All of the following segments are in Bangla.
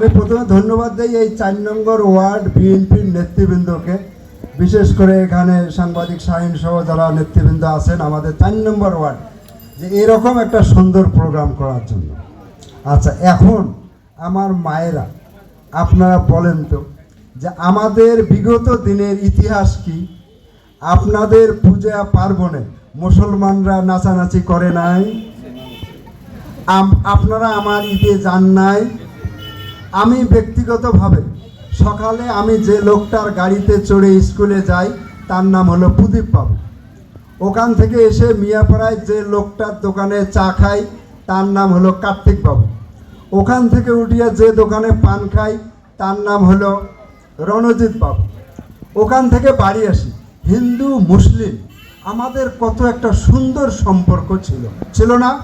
আমি প্রথমে ধন্যবাদ দিই এই চার নম্বর ওয়ার্ড বিএনপির নেতৃবৃন্দকে। বিশেষ করে এখানে সাংবাদিক শাহিন সহ যারা নেতৃবৃন্দ আছেন, আমাদের চার নম্বর ওয়ার্ড, যে এরকম একটা সুন্দর প্রোগ্রাম করার জন্য। আচ্ছা এখন আমার মায়েরা, আপনারা বলেন তো, যে আমাদের বিগত দিনের ইতিহাস কি? আপনাদের পূজা পার্বণে মুসলমানরা নাচানাচি করে নাই? আপনারা আমার ঈদে যান নাই? আমি ব্যক্তিগতভাবে সকালে আমি যে লোকটার গাড়িতে চড়ে স্কুলে যাই, তার নাম হলো প্রদীপ বাবু। ওখান থেকে এসে মিয়াপাড়ায় যে লোকটার দোকানে চা খাই, তার নাম হলো কার্তিক বাবু। ওখান থেকে উঠিয়া যে দোকানে পান খাই, তার নাম হলো রণজিৎ বাবু। ওখান থেকে বাড়ি আসি। হিন্দু, মুসলিম, আমাদের কত একটা সুন্দর সম্পর্ক ছিল। ছিল না?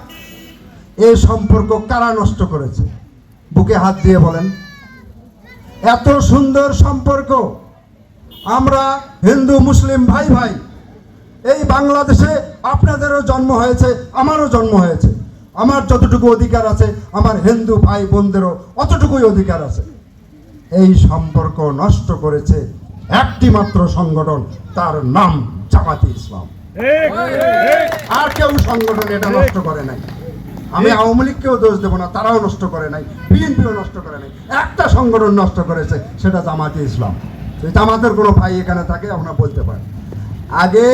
এই সম্পর্ক কারা নষ্ট করেছে? বুকে হাত দিয়ে বলেন এত সুন্দর সম্পর্ক। আমরা হিন্দু মুসলিম ভাই ভাই এই বাংলাদেশে আপনাদেরও জন্ম হয়েছে আমারও জন্ম হয়েছে। আমার যতটুকু অধিকার আছে আমার হিন্দু ভাই বোনদেরও অতটুকুই অধিকার আছে। এই সম্পর্ক নষ্ট করেছে একটি মাত্র সংগঠন তার নাম জামাতি ইসলাম। আর কেউ সংগঠন এটা নষ্ট করে নাই। আমি আওয়ামী লীগকেও দোষ দেবো না, তারাও নষ্ট করে নাই, বিএনপিও নষ্ট করে নাই, একটা সংগঠন নষ্ট করেছে, সেটা জামাতে ইসলাম। জামাতের কোনো ভাই এখানে থাকে, আপনারা বলতে পারেন। আগে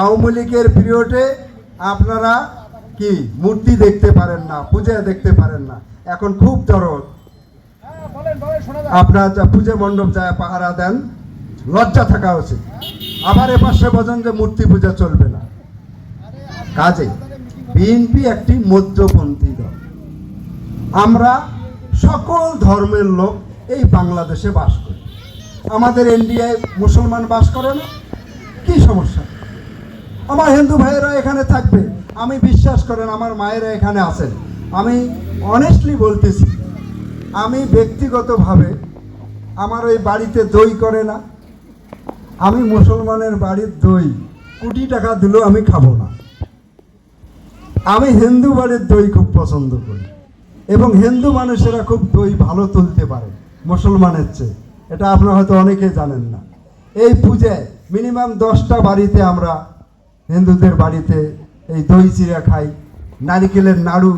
আওয়ামী লীগের পিরিয়ডে আপনারা কি, মূর্তি দেখতে পারেন না, পূজা দেখতে পারেন না, এখন খুব দরদ। আপনার যা পুজো মণ্ডপ যায় পাহারা দেন, লজ্জা থাকা উচিত। আবার এ পাশে বোঝেন যে মূর্তি পূজা চলবে না। কাজে বিএনপি একটি মধ্যপন্থী দল। আমরা সকল ধর্মের লোক এই বাংলাদেশে বাস করি। আমাদের ইন্ডিয়ায় মুসলমান বাস করে না? কি সমস্যা? আমার হিন্দু ভাইয়েরা এখানে থাকবে। আমি বিশ্বাস করেন, আমার মায়েরা এখানে আছেন। আমি অনেস্টলি বলতেছি, আমি ব্যক্তিগতভাবে আমার ওই বাড়িতে দই করে না। আমি মুসলমানের বাড়ির দই। কোটি টাকা দিলেও আমি খাব না। আমি হিন্দু বাড়ির দই খুব পছন্দ করি। এবং হিন্দু মানুষেরা খুব দই ভালো তুলতে পারে, মুসলমানের চেয়ে। এটা আপনারা হয়তো অনেকে জানেন না। এই পূজায় মিনিমাম দশটা বাড়িতে আমরা হিন্দুদের বাড়িতে এই দই চিড়া খাই। নারিকেলের নাড়ু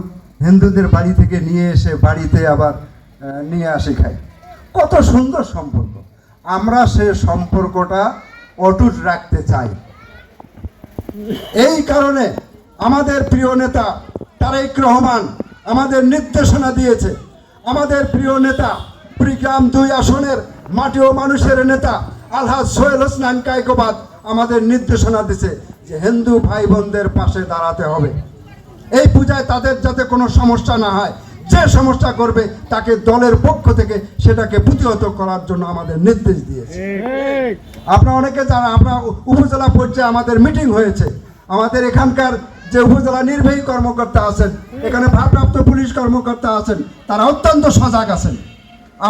হিন্দুদের বাড়ি থেকে নিয়ে এসে বাড়িতে আবার নিয়ে আসে খাই। কত সুন্দর সম্পর্ক। আমরা সে সম্পর্কটা অটুট রাখতে চাই। এই কারণে আমাদের প্রিয় নেতা তারেক রহমান আমাদের নির্দেশনা দিয়েছে। আমাদের প্রিয় নেতা কুড়িগ্রাম দুই আসনের মাটি ও মানুষের নেতা আলহাজ সোহেল হোসনান কায়কোবাদ আমাদের নির্দেশনা দিছে যে হিন্দু ভাই বোনদের পাশে দাঁড়াতে হবে। এই পূজায় তাদের যাতে কোনো সমস্যা না হয় যে সমস্যা করবে তাকে দলের পক্ষ থেকে সেটাকে প্রতিহত করার জন্য আমাদের নির্দেশ দিয়েছে। আপনারা অনেকে জানেন আমরা উপজেলা পর্যায়ে আমাদের মিটিং হয়েছে। আমাদের এখানকার যে উপজেলা নির্বাহী কর্মকর্তা আছেন, এখানে ভারপ্রাপ্ত পুলিশ কর্মকর্তা আছেন, তারা অত্যন্ত সজাগ আছেন।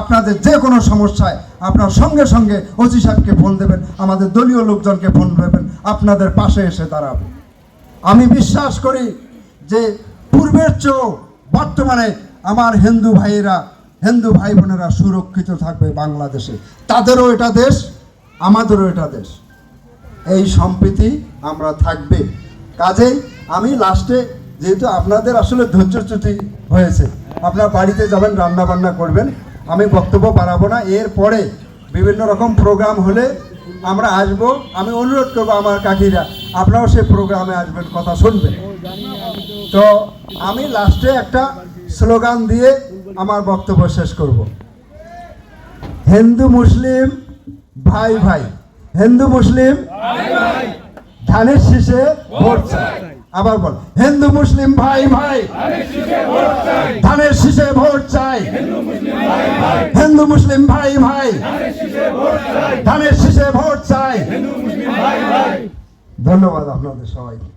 আপনাদের যে কোনো সমস্যায় আপনার সঙ্গে সঙ্গে ওসি সাহেবকে ফোন দেবেন, আমাদের দলীয় লোকজনকে ফোন দেবেন, আপনাদের পাশে এসে দাঁড়াবে। আমি বিশ্বাস করি যে পূর্বের চেয়েও বর্তমানে আমার হিন্দু ভাইয়েরা, হিন্দু ভাই বোনেরা সুরক্ষিত থাকবে বাংলাদেশে। তাদেরও এটা দেশ, আমাদেরও এটা দেশ। এই সম্প্রীতি আমরা থাকবে। কাজেই আমি লাস্টে যেহেতু আপনাদের আসলে ধৈর্যচ্যুতি হয়েছে, আপনার বাড়িতে যাবেন রান্না বান্না করবেন, আমি বক্তব্য বাড়াবো না। এরপরে বিভিন্ন রকম প্রোগ্রাম হলে আমরা আসব। আমি অনুরোধ করব আমার কাকিরা, আপনারাও সেই প্রোগ্রামে আসবেন, কথা শুনবেন। তো আমি লাস্টে একটা স্লোগান দিয়ে আমার বক্তব্য শেষ করব। হিন্দু মুসলিম, ভাই ভাই। হিন্দু মুসলিম ধানের শীষে ভোট চাই। আবার বল হিন্দু মুসলিম ভাই ভাই। ধানের শীষে ভোট চাই। হিন্দু মুসলিম ভাই ভাই। ধানের শীষে ভোট চাই। ধন্যবাদ আপনাদের সবাইকে।